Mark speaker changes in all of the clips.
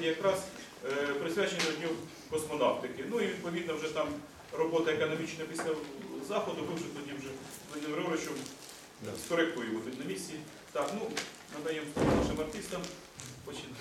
Speaker 1: заході якраз е, присвячені Дню космонавтики. Ну і відповідно вже там робота економічна після заходу, ми вже тоді вже з Владимиром Григоровичем скоректуємо тут на місці. Так, ну, надаємо слово нашим артистам. Починаємо.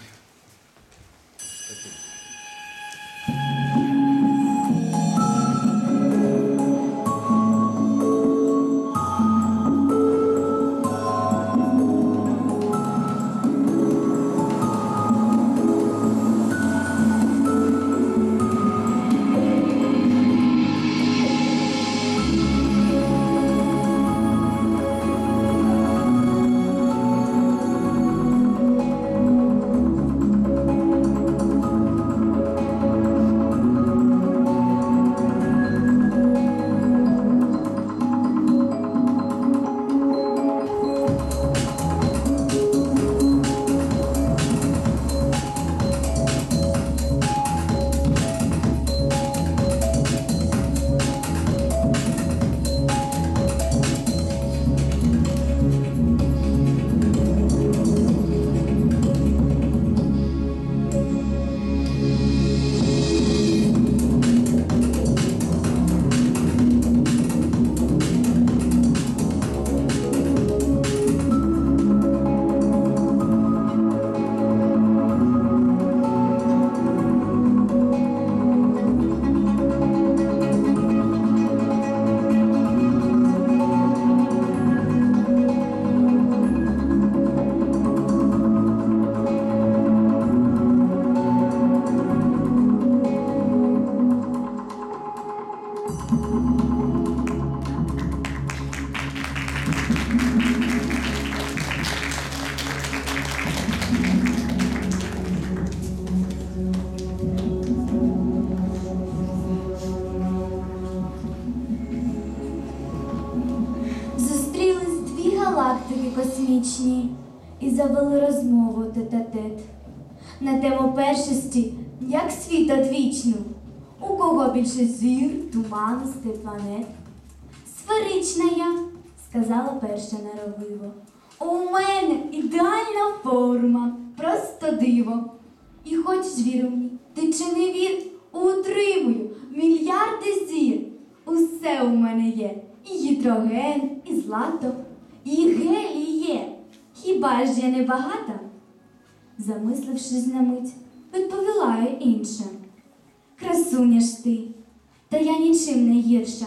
Speaker 2: І розмову тет-а-тет на тему першості, як світ одвічну. У кого більше зір, туманностей, планет? Сферична я, сказала перша наробиво. У мене ідеальна форма, просто диво. І хоч вір у мені, ти чи не вір, утримую мільярди зір. Усе у мене є. І гідроген, і злато, і гелій. Хіба ж я не багата? Замислившись на мить, відповіла я інша. Красуня ж ти, та я нічим не гірша.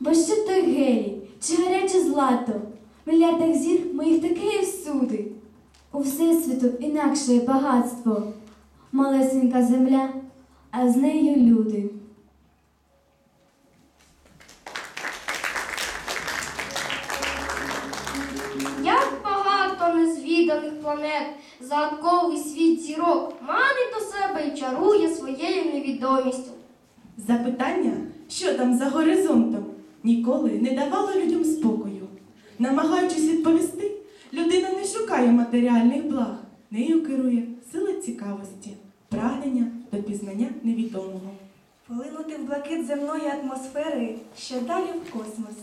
Speaker 2: Бо що той гелій, чи гаряче злато, в мільярдах зір моїх таке і всюди. У всесвіту інакше багатство, малесенька земля, а з нею люди.
Speaker 3: Незвіданих планет, загадковий світ зірок манить до себе і чарує своєю невідомістю.
Speaker 4: Запитання, що там за горизонтом, ніколи не давало людям спокою. Намагаючись відповісти, людина не шукає матеріальних благ, нею керує сила цікавості, прагнення до пізнання невідомого.
Speaker 5: Полинути в блакит земної атмосфери, що далі в космос,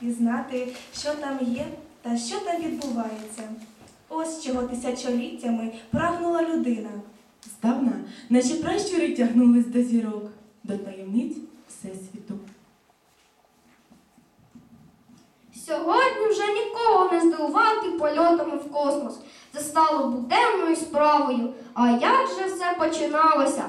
Speaker 5: пізнати, що там є та що там відбувається. Ось чого тисячоліттями прагнула людина.
Speaker 4: Здавна наші пращури тягнулись до зірок, до таємниць Всесвіту.
Speaker 3: Сьогодні вже нікого не здивувати польотами в космос. Це стало буденною справою. А як же все починалося?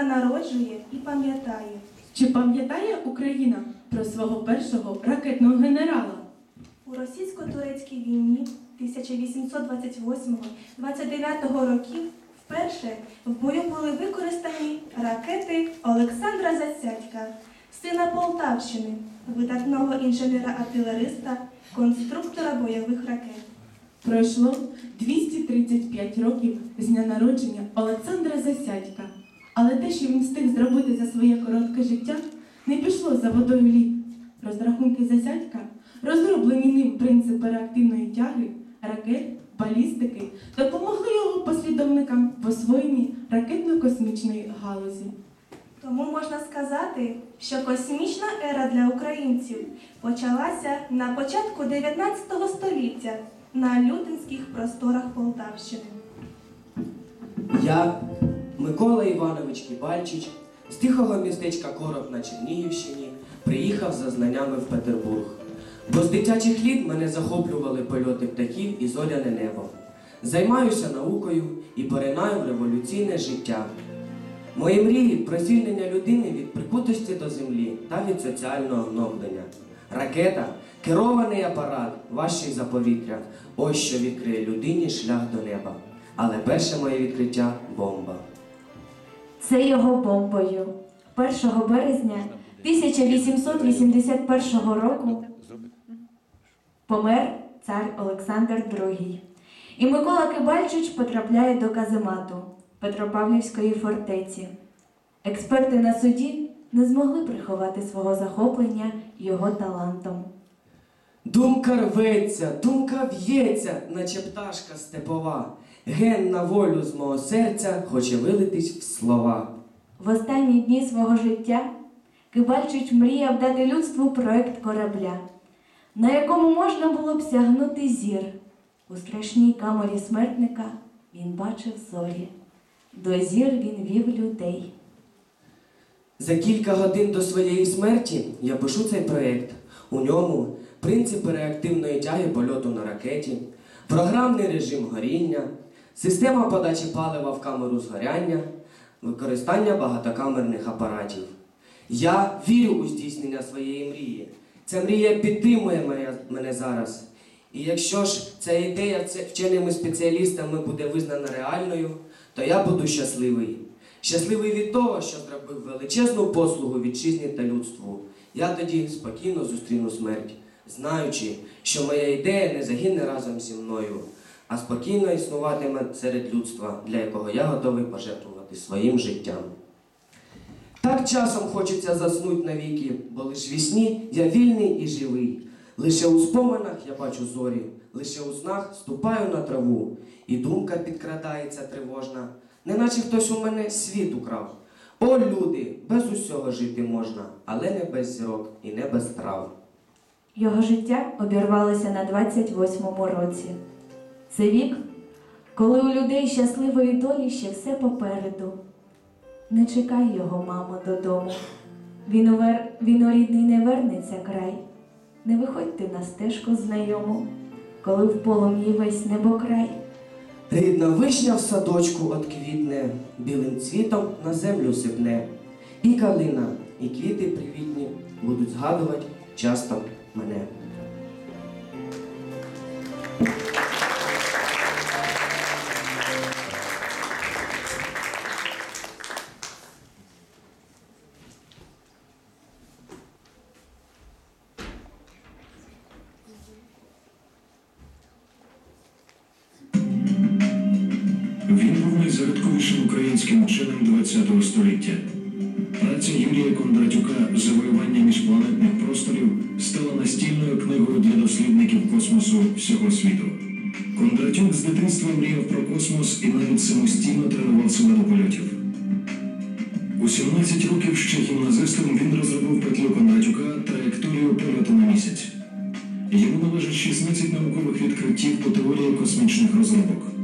Speaker 5: Вона народжує і пам'ятає.
Speaker 4: Чи пам'ятає Україна про свого першого ракетного генерала?
Speaker 5: У російсько-турецькій війні 1828-29 років вперше в бою були використані ракети Олександра Засядька, сина Полтавщини, видатного інженера-артилериста, конструктора бойових ракет.
Speaker 4: Пройшло 235 років з дня народження Олександра Засядька. Але те, що він встиг зробити за своє коротке життя, не пішло за водою лік. Розрахунки засядька, розроблені ним принципи реактивної тяги, ракет, балістики, допомогли його послідовникам в освоєнні ракетно-космічної галузі.
Speaker 5: Тому можна сказати, що космічна ера для українців почалася на початку 19 століття на лютинських просторах Полтавщини.
Speaker 6: Я, Микола Іванович Кібальчич, з тихого містечка Короб на Чернігівщині, приїхав за знаннями в Петербург. Бо з дитячих літ мене захоплювали польоти птахів і зоряне небо. Займаюся наукою і поринаю в революційне життя. Мої мрії про звільнення людини від прикутості до землі та від соціального гноблення. Ракета керований апарат, важчий за повітря. Ось що відкриє людині шлях до неба. Але перше моє відкриття бомба.
Speaker 7: Це його бомбою. 1 березня 1881 року помер цар Олександр II. І Микола Кибальчич потрапляє до каземату Петропавлівської фортеці. Експерти на суді не змогли приховати свого захоплення його талантом.
Speaker 6: Думка рветься, думка в'ється, наче пташка степова. Ген на волю з мого серця хоче вилитись в слова.
Speaker 7: В останні дні свого життя Кибальчич мріяв дати людству проект корабля, на якому можна було б сягнути зір. У страшній камері смертника він бачив зорі. До зір він вів людей.
Speaker 6: За кілька годин до своєї смерті я пишу цей проєкт. У ньому принципи реактивної тяги польоту на ракеті, програмний режим горіння, система подачі палива в камеру згоряння, використання багатокамерних апаратів. Я вірю у здійснення своєї мрії. Ця мрія підтримує мене, зараз. І якщо ж ця ідея вченими спеціалістами буде визнана реальною, то я буду щасливий. Щасливий від того, що зробив величезну послугу вітчизні та людству. Я тоді спокійно зустріну смерть, знаючи, що моя ідея не загине разом зі мною, а спокійно існуватиме серед людства, для якого я готовий пожертвувати своїм життям. Так часом хочеться заснуть навіки, бо лиш вісні я вільний і живий. Лише у споминах я бачу зорі, лише у снах ступаю на траву, і думка підкрадається тривожна, неначе хтось у мене світ украв. О, люди, без усього жити можна, але не без зірок і не без трав.
Speaker 7: Його життя обірвалося на 28-му році. Це вік, коли у людей щасливої долі ще все попереду. Не чекай його, мамо, додому. Він у, вер... Він у рідний не вернеться край. Не виходь ти на стежку знайому, коли в полум'ї весь небокрай.
Speaker 6: Рідна вишня в садочку отквітне, білим цвітом на землю сипне. І калина, і квіти привітні будуть згадувати часто мене.
Speaker 8: Гімназистом він розробив петлю Кондратюка траєкторію польоту на місяць. Йому належить 16 наукових відкриттів по теорії космічних розробок.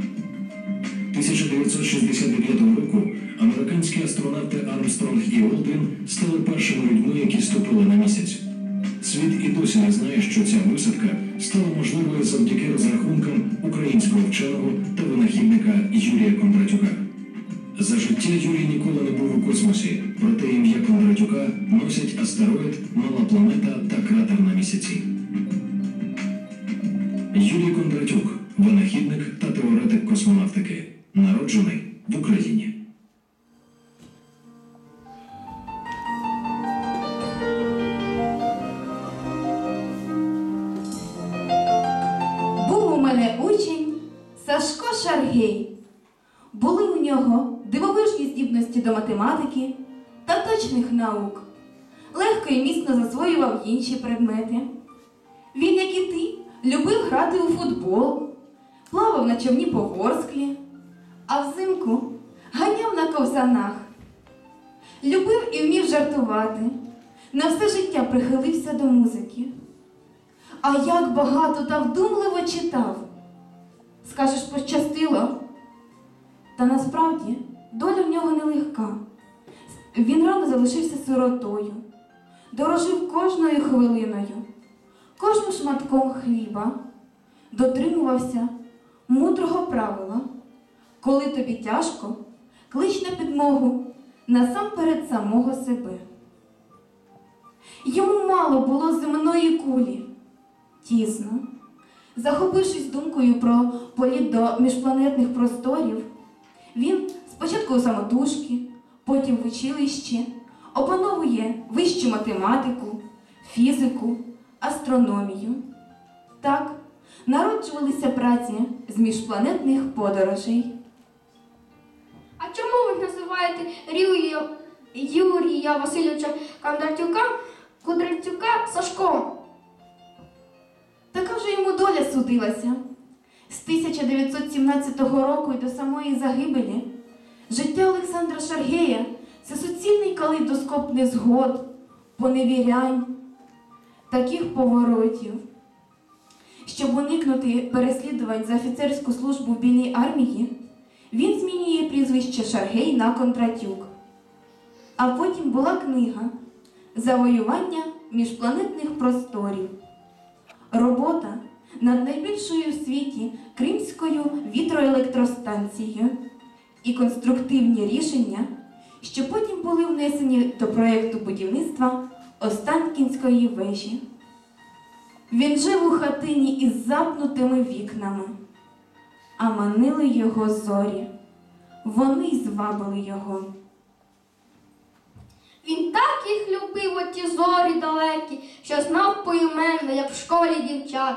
Speaker 9: Шаргей. Були у нього дивовижні здібності до математики та точних наук. легко і міцно засвоював інші предмети. Він, як і ти, любив грати у футбол, плавав на човні по Ворсклі, а взимку ганяв на ковзанах. Любив і вмів жартувати, на все життя прихилився до музики. А як багато та вдумливо читав. Скажеш, пощастило? Та насправді доля в нього нелегка. Він рано залишився сиротою, дорожив кожною хвилиною, кожним шматком хліба, дотримувався мудрого правила. Коли тобі тяжко, клич на підмогу насамперед самого себе. Йому мало було земної кулі, тісно. Захопившись думкою про політ до міжпланетних просторів, він спочатку у самотужки, потім в училищі опановує вищу математику, фізику, астрономію. Так народжувалися праці з міжпланетних подорожей.
Speaker 10: А чому ви називаєте Юрія, Юрія Васильовича Кондратюка Кудратюка Сашком?
Speaker 9: Така вже йому доля судилася. З 1917 року і до самої загибелі життя Олександра Шаргея це суцільний калейдоскоп незгод, поневірянь, таких поворотів. Щоб уникнути переслідувань за офіцерську службу в Білій армії, він змінює прізвище Шаргей на Кондратюк. А потім була книга Завоювання міжпланетних просторів. Робота над найбільшою в світі Кримською вітроелектростанцією і конструктивні рішення, що потім були внесені до проєкту будівництва Останкінської вежі. Він жив у хатині із запнутими вікнами, а манили його зорі. Вони звабили його.
Speaker 10: Він так їх любив, оті зорі далекі, що знав поіменно, як в школі дівчат.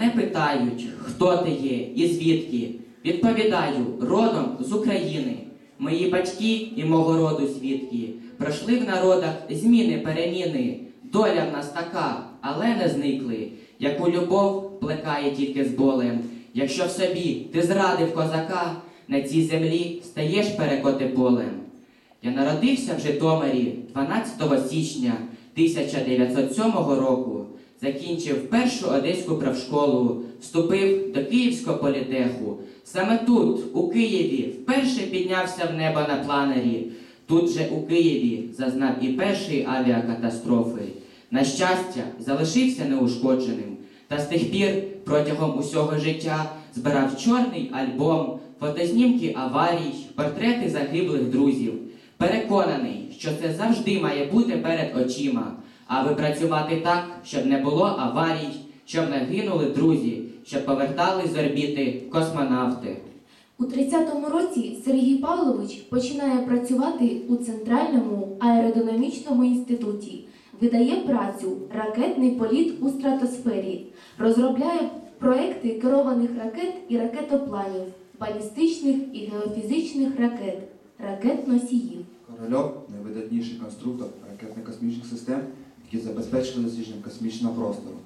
Speaker 11: Мене питають, хто ти є і звідки. Відповідаю, родом з України. Мої батьки і мого роду свідки пройшли в народах зміни переміни. Доля в нас така, але не зникли. Яку любов плекає тільки з болем. Якщо в собі ти зрадив козака, на цій землі стаєш перекоти полем. Я народився в Житомирі 12 січня 1907 року. Закінчив першу одеську правшколу, вступив до Київського політеху. Саме тут, у Києві, вперше піднявся в небо на планері. Тут же у Києві зазнав і першої авіакатастрофи. На щастя, залишився неушкодженим. Та з тих пір протягом усього життя збирав чорний альбом, фотознімки аварій, портрети загиблих друзів. Переконаний, що це завжди має бути перед очима, аби працювати так, щоб не було аварій, щоб не гинули друзі, щоб повертались з орбіти космонавти.
Speaker 7: У 30-му році Сергій Павлович починає працювати у Центральному аеродинамічному інституті, видає працю Ракетний політ у стратосфері, розробляє проекти керованих ракет і ракетопланів, балістичних і геофізичних ракет, ракет-носіїв.
Speaker 12: Корольов найвидатніший конструктор ракетно-космічних систем, які забезпечили дослідження космічного простору.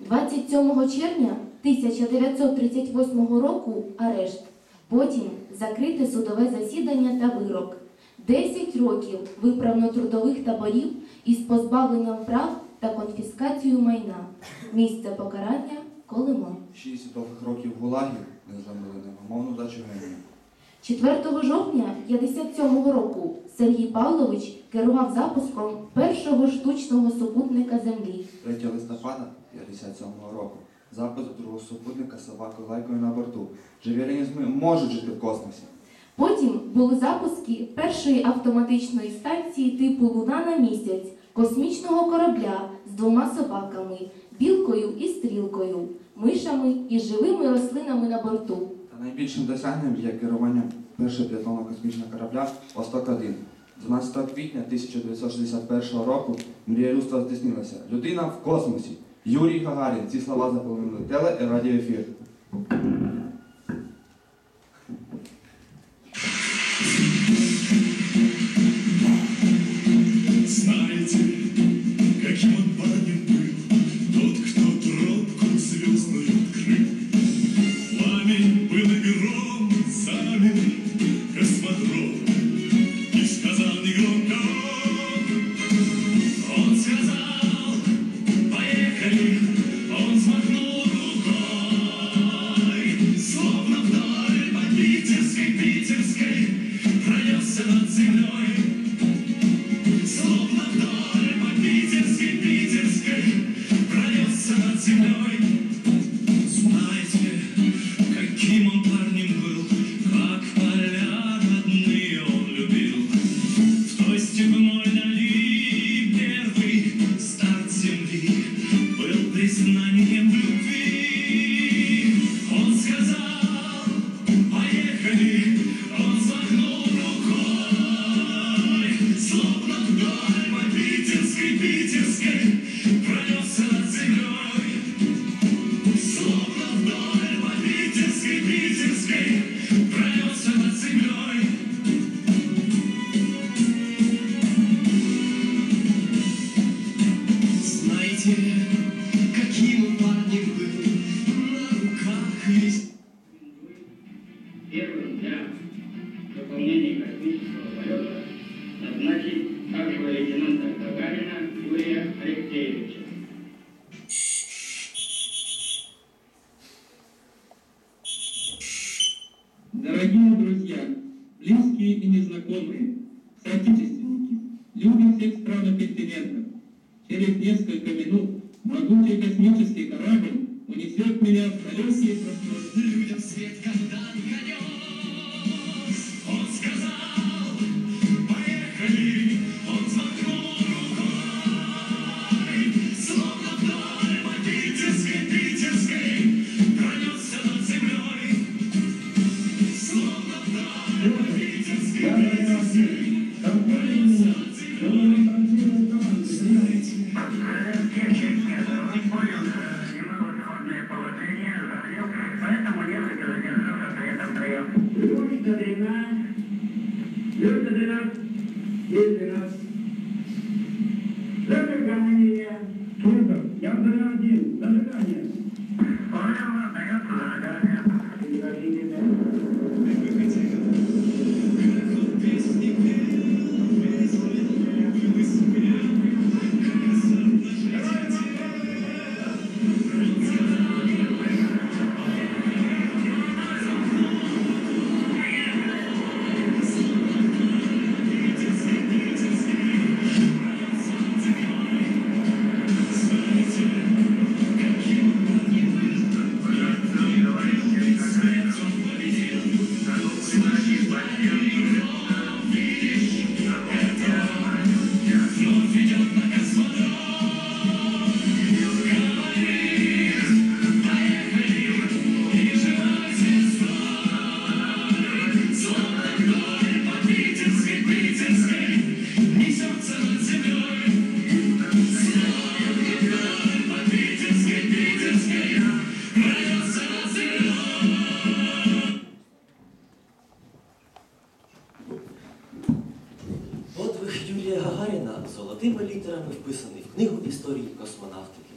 Speaker 12: 27 червня 1938 року арешт. Потім закрите судове засідання та вирок. 10 років виправно-трудових таборів із позбавленням прав та конфіскацією майна. Місце покарання Колимон.
Speaker 13: Шість довгих років гулагів не зламили невимовну дачу генію.
Speaker 12: 4 жовтня 57 року Сергій Павлович керував запуском першого штучного супутника Землі.
Speaker 13: 3 листопада 57 року. Запуск другого супутника з собакою лайкою на борту. Живі організми можуть жити в космосі.
Speaker 12: Потім були запуски першої автоматичної станції типу Луна на місяць, космічного корабля з двома собаками, білкою і стрілкою, мишами і живими рослинами на борту.
Speaker 13: Найбільшим досягненням є керування першого п'ятого космічного корабля Восток-1. 12 квітня 1961 року мрія людства здійснилася. Людина в космосі. Юрій Гагарін. Ці слова заповнили теле і радіоефір.
Speaker 14: Через несколько минут могучий космический корабль унесет меня в далекие просторы.
Speaker 15: Людям свет когда-то нес.
Speaker 16: Золотими літерами вписаний в книгу історії космонавтики.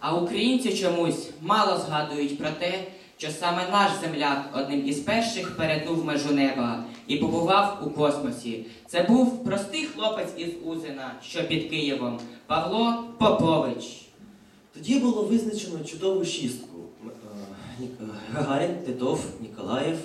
Speaker 11: А українці чомусь мало згадують про те, що саме наш земляк одним із перших перетнув межу неба і побував у космосі. Це був простий хлопець із Узина, що під Києвом, Павло Попович.
Speaker 16: Тоді було визначено чудову шістку. Е, Гагарін, Титов, Ніколаєв,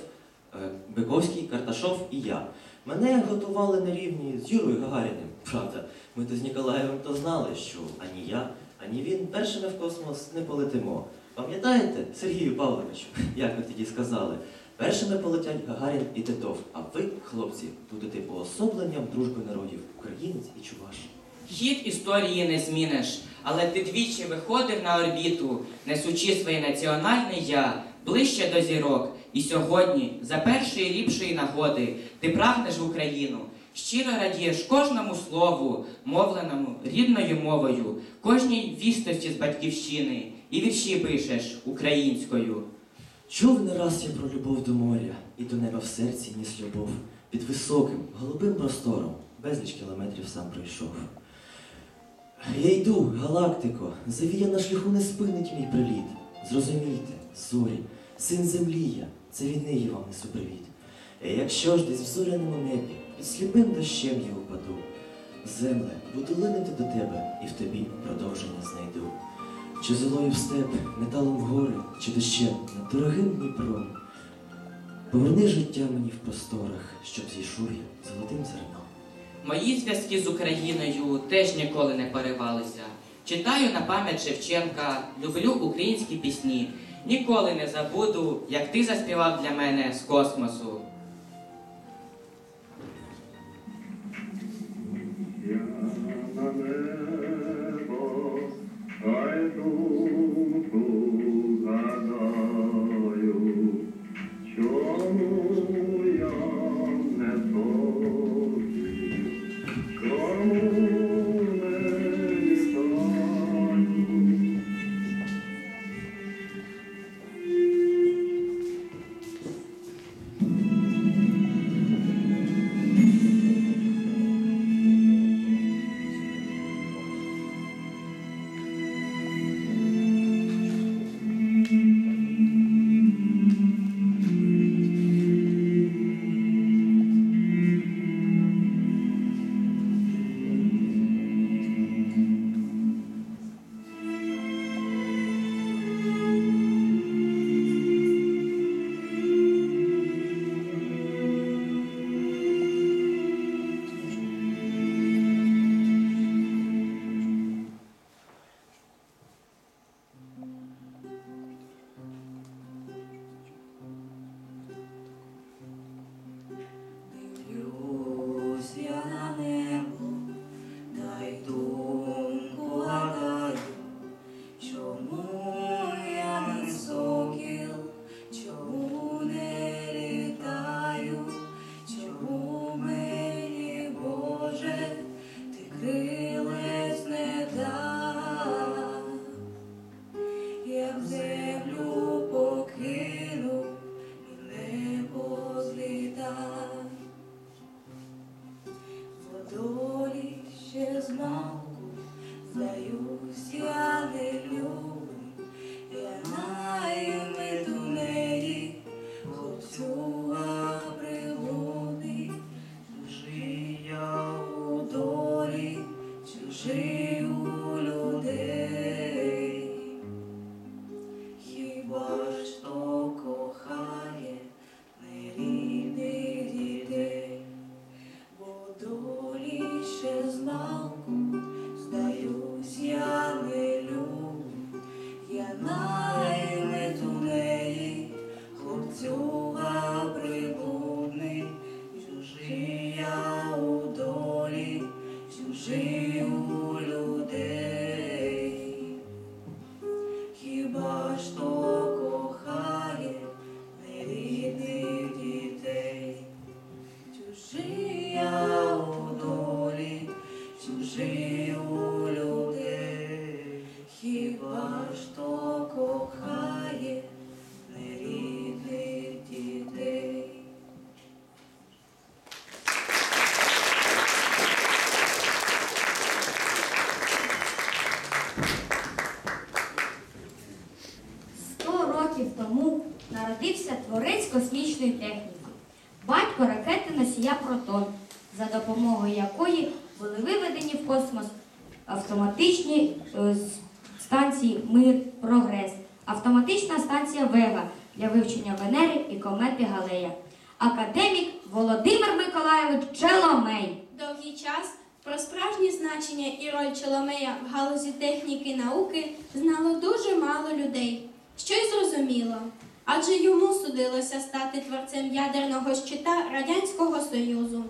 Speaker 16: е, Биковський, Карташов і я. Мене готували на рівні з Юрою Гагаріним. Правда, ми то з Ніколаєвим то знали, що ані я, ані він першими в космос не полетимо. Пам'ятаєте, Сергію Павловичу, як ви тоді сказали? Першими полетять Гагарін і Титов, а ви, хлопці, будете уособленням дружби народів українець і чуваш.
Speaker 11: Хід історії не зміниш, але ти двічі виходив на орбіту, несучи своє національне я ближче до зірок. І сьогодні, за першої ліпшої нагоди, ти прагнеш в Україну, щиро радієш кожному слову, мовленому рідною мовою, кожній вістості з батьківщини, і вірші пишеш українською.
Speaker 16: Чув не раз я про любов до моря, і до неба в серці ніс любов. Під високим, голубим простором, безліч кілометрів сам пройшов. Я йду, галактико, завія на шляху не спинить мій приліт. Зрозумійте, зорі, син землі я, це від неї вам несу привіт. Якщо ж десь в зоряному небі під сліпим дощем я упаду, земле, буду линити до тебе, і в тобі продовження знайду. Чи золою в степ, металом в гори, чи дощем над дорогим Дніпром. Поверни життя мені в просторах, щоб зійшов я золотим зерном.
Speaker 11: Мої зв'язки з Україною теж ніколи не поривалися. Читаю на пам'ять Шевченка, люблю українські пісні. Ніколи не забуду, як ти заспівав для мене з космосу.
Speaker 17: Носія Протон, за допомогою якої були виведені в космос автоматичні е, станції Мир Прогрес, автоматична станція Вега для вивчення Венери і комети Галея. Академік Володимир Миколайович Челомей.
Speaker 18: Довгий час про справжнє значення і роль Чоломея в галузі техніки і науки знало дуже мало людей, що й зрозуміло. Адже йому судилося стати творцем ядерного щита Радянського Союзу.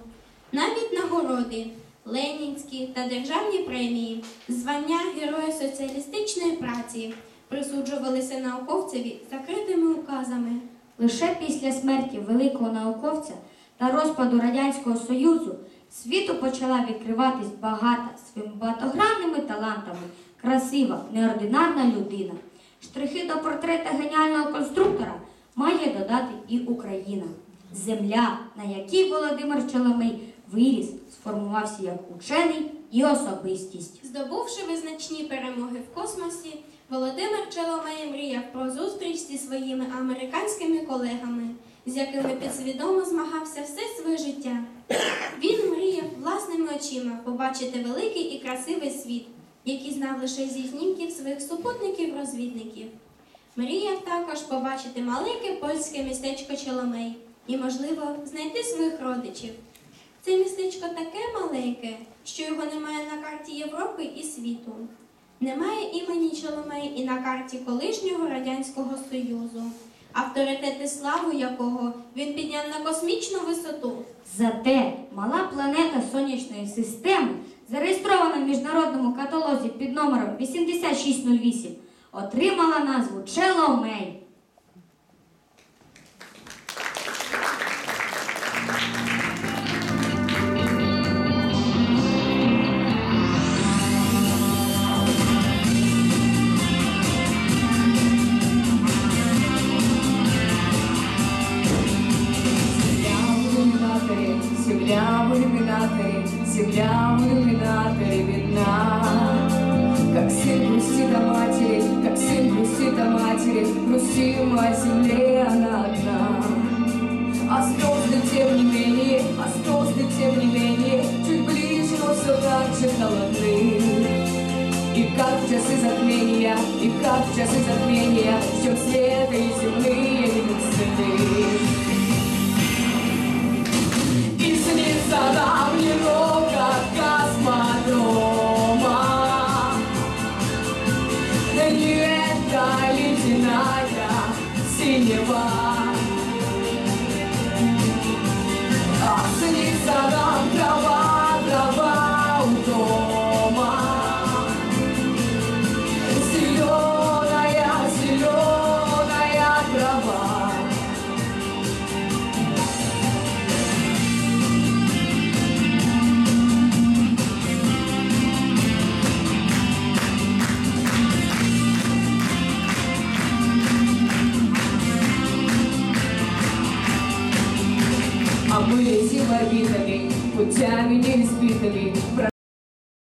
Speaker 18: Навіть нагороди, ленінські та державні премії, звання Героя соціалістичної праці присуджувалися науковцеві закритими указами.
Speaker 17: Лише після смерті великого науковця та розпаду Радянського Союзу світу почала відкриватись багата своїми багатогранними талантами, красива, неординарна людина. Штрихи до портрета геніального конструктора має додати і Україна. Земля, на якій Володимир Чоломей виріс, сформувався як учений і особистість.
Speaker 18: Здобувши визначні перемоги в космосі, Володимир Челомей мріяв про зустріч зі своїми американськими колегами, з якими підсвідомо змагався все своє життя. Він мріяв власними очима побачити великий і красивий світ, який знав лише зі знімків своїх супутників-розвідників. Мріяв також побачити маленьке польське містечко Челомей і, можливо, знайти своїх родичів. Це містечко таке маленьке, що його немає на карті Європи і світу. Немає імені Чоломей і на карті колишнього Радянського Союзу, авторитет і славу якого він підняв на космічну висоту.
Speaker 17: Зате мала планета сонячної системи, зареєстрована в міжнародному каталозі під номером 8608, отримала назву Челомей.